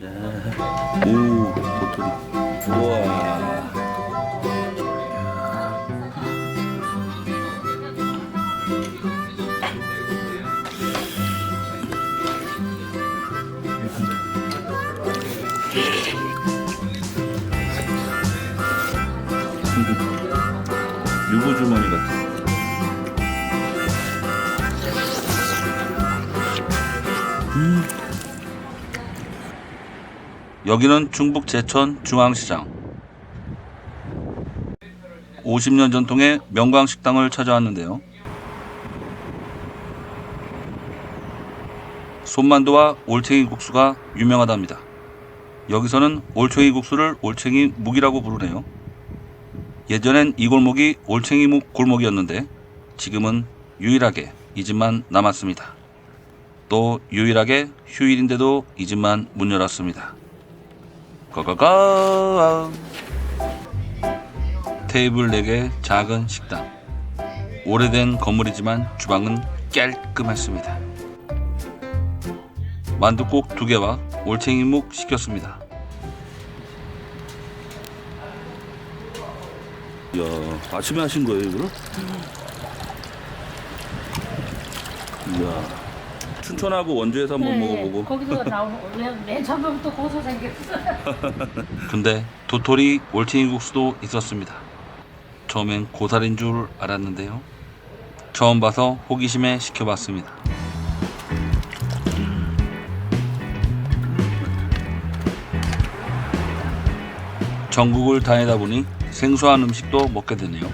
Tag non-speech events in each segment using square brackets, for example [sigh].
야, 오, 도토리. 우와. 유부 주머니 같아. 여기는 중북 제천 중앙시장. 50년 전통의 명광식당을 찾아왔는데요. 손만두와 올챙이 국수가 유명하답니다. 여기서는 올챙이 국수를 올챙이 묵이라고 부르네요. 예전엔 이 골목이 올챙이 묵 골목이었는데 지금은 유일하게 이 집만 남았습니다. 또 유일하게 휴일인데도 이 집만 문 열었습니다. 고고고 테이블 4개 작은 식당 오래된 건물이지만 주방은 깔끔했습니다. 만둣국 2개와 올챙이묵 시켰습니다. 이야 아침에 하신 거예요 이거를? 이야 춘천하고 원주에서 한번 먹어보고 네, 거기서 [laughs] 나오는 맨, 맨 처음부터 고소 생겼어요. [laughs] 근데 도토리 올챙이 국수도 있었습니다. 처음엔 고사리인 줄 알았는데요. 처음 봐서 호기심에 시켜봤습니다. 전국을 다니다 보니 생소한 음식도 먹게 되네요.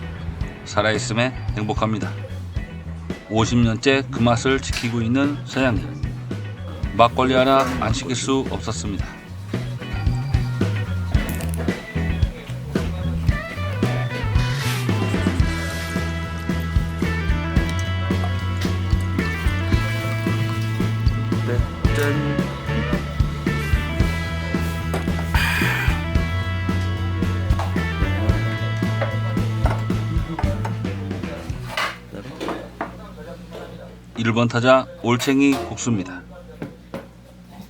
살아있음에 행복합니다. 50년째 그 맛을 지키고 있는 사장님. 막걸리 하나 안 시킬 수 없었습니다. 1번 타자 올챙이 국수입니다.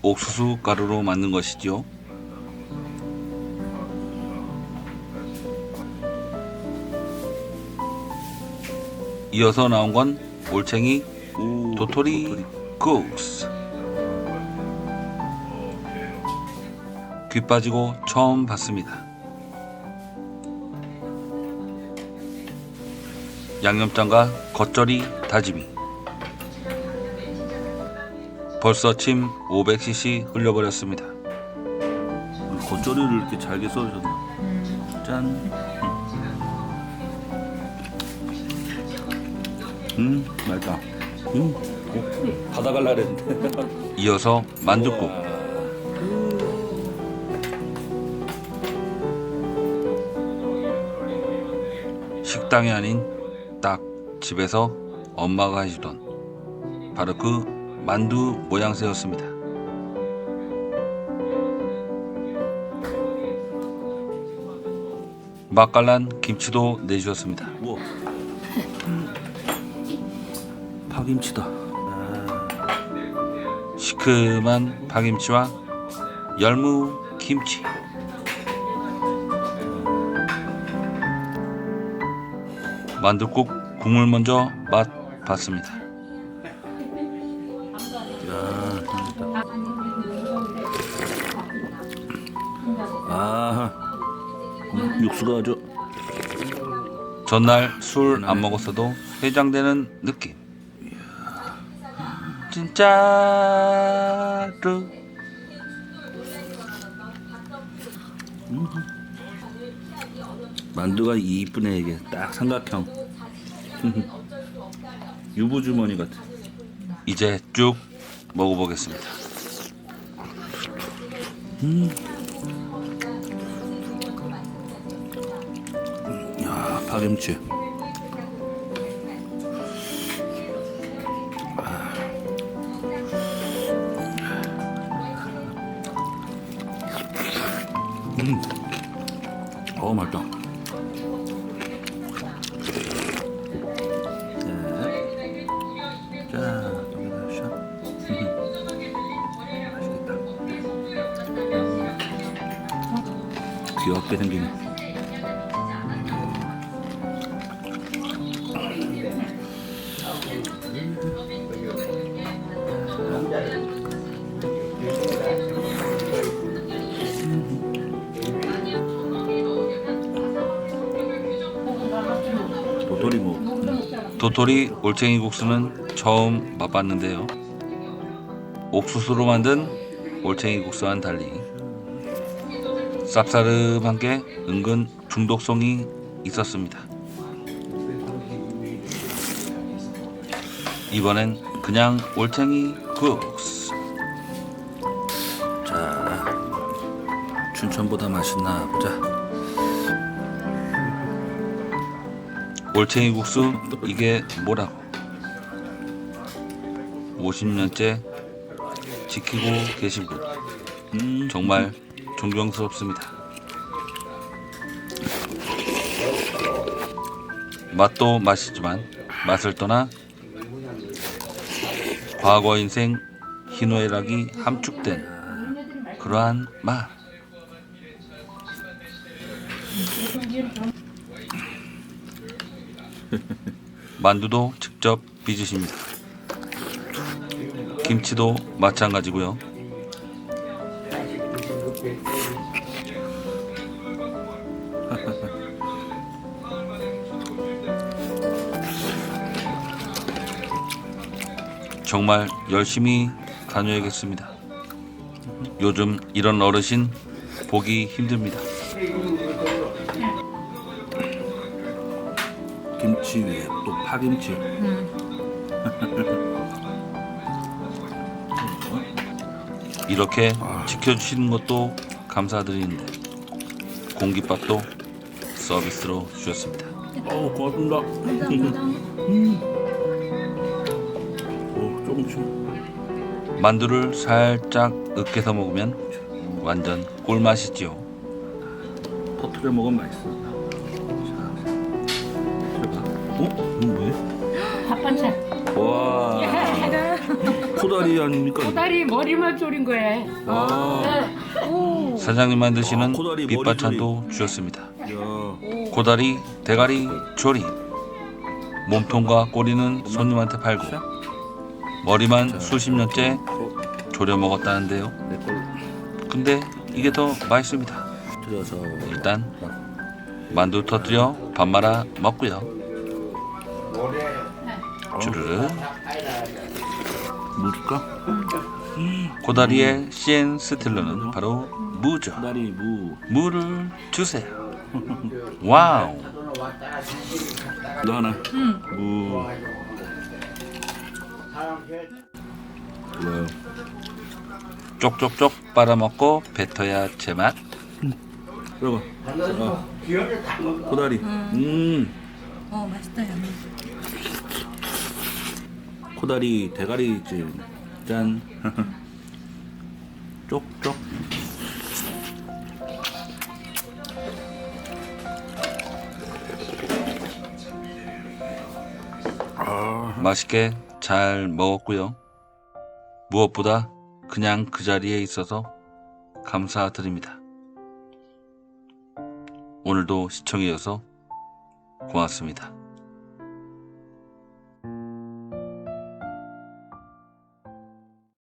옥수수 가루로 만든 것이지요. 이어서 나온 건 올챙이 오, 도토리, 도토리 국수. 귀 빠지고 처음 봤습니다. 양념장과 겉절이 다짐이 벌써 침 500cc 흘려버렸습니다. 겉절이를 이렇게 잘게 써주셨네. 짠. 음, 맛있다. 음, 오, 받아갈라 그랬는데. [laughs] 이어서 만둣국. 식당이 아닌 딱 집에서 엄마가 해주던 바로 그 만두 모양새였습니다. 맛깔난 김치도 내주셨습니다. 우와. 파김치다. 시큼한 파김치와 열무 김치. 만둣국 국물 먼저 맛 봤습니다. 아, 육수가 아주 전날 술 안 먹었어도 해장되는 느낌. 진짜로 음. 만두가 이쁘네 이게 딱 삼각형 [laughs] 유부 주머니 같아. 이제 쭉 먹어보겠습니다. 야 파김치. 음. 어 맛있다. 귀엽게 생긴 도토리 뭐. 도토리 올챙이 국수는 처음 맛봤는데요. 옥수수로 만든 올챙이 국수와는 달리 쌉싸름한 게 은근 중독성이 있었습니다. 이번엔 그냥 올챙이 국수. 자, 춘천보다 맛있나 보자. 올챙이 국수 이게 뭐라고? 50년째 지키고 계신 분. 음, 정말 존경스럽습니다. 맛도 맛이지만 맛을 떠나 과거 인생 희노애락이 함축된 그러한 맛. 만두도 직접 빚으십니다. 김치도 마찬가지고요. 정말 열심히 다녀야겠습니다. 요즘 이런 어르신 보기 힘듭니다. 김치 위에 또 파김치. 이렇게 지켜주시는 것도 감사드리는데 공깃밥도 서비스로 주셨습니다. 어우 고맙습니다. 오 조금씩. 만두를 살짝 으깨서 먹으면 완전 꿀맛이지요. 터트려 먹으면 맛있어. 자, 제가. 어? 이거 뭐예요? 밥 반찬. 와. [laughs] 코다리 아닙니까? 다리 머리만 졸인 거예요. 와. 오. 사장님 만드시는 아, 코다리 머리 밑반찬도 주셨습니다. 야. 고다리, 대가리, 조림. 몸통과 꼬리는 손님한테 팔고 머리만 수십 년째 어, 졸여 먹었다는데요. 근데 이게 더 맛있습니다. 일단 만두 터뜨려 밥 말아 먹고요. 주르르 물 줄까? 고다리의 CN 스틸러는 바로 무죠. 코다리 무. 무를 주세요. 와우. 너 하나. 무. 와. 쪽쪽쪽 빨아먹고 뱉어야 제맛. 들어가. 어. 코다리. 음. 어 맛있다 야. 코다리 대가리찜. 짠. [laughs] 쪽쪽. 맛있게 잘 먹었고요. 무엇보다 그냥 그 자리에 있어서 감사드립니다. 오늘도 시청해주셔서 고맙습니다.